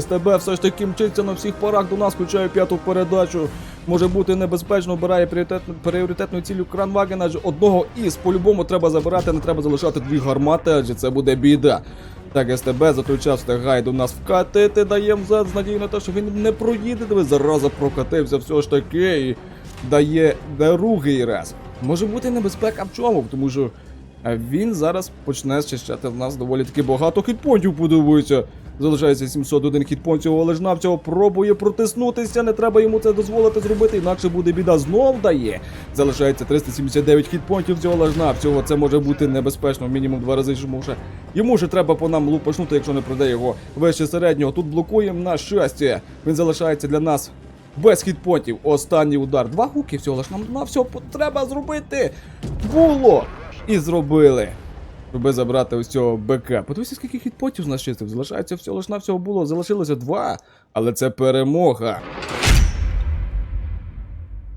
СТБ все ж таки мчиться на всіх парах до нас, включає п'яту передачу. Може бути небезпечно, обирає пріоритетну, пріоритетну цілю Кранваген, адже одного із по-любому треба забирати, не треба залишати дві гармати, адже це буде біда. Так, СТБ за той час встигає до нас вкатити, даємо зад з надією на те, що він не проїде, диви, зараза прокатився все ж таки і дає другий раз. Може бути небезпека в чому, тому що він зараз почне зчищати в нас доволі таки багато хітпонтів, подивися. Залишається 701 хітпонтів, але ж навцього пробує протиснутися, не треба йому це дозволити зробити, інакше буде біда знов дає. Залишається 379 хітпонтів цього ж навцього. Це може бути небезпечно, мінімум два рази йому вже. Йому ж треба по нам лупашнути, якщо не пройде його вище середнього. Тут блокуємо на щастя. Він залишається для нас без хітпонтів. Останній удар. Два гуки всього лиш нам на все треба зробити. Було! І зробили. Щоби забрати ось цього БК. Подивися, скільки хітпотів з нас чистив. Залишається всього лиш на всього було. Залишилося два. Але це перемога.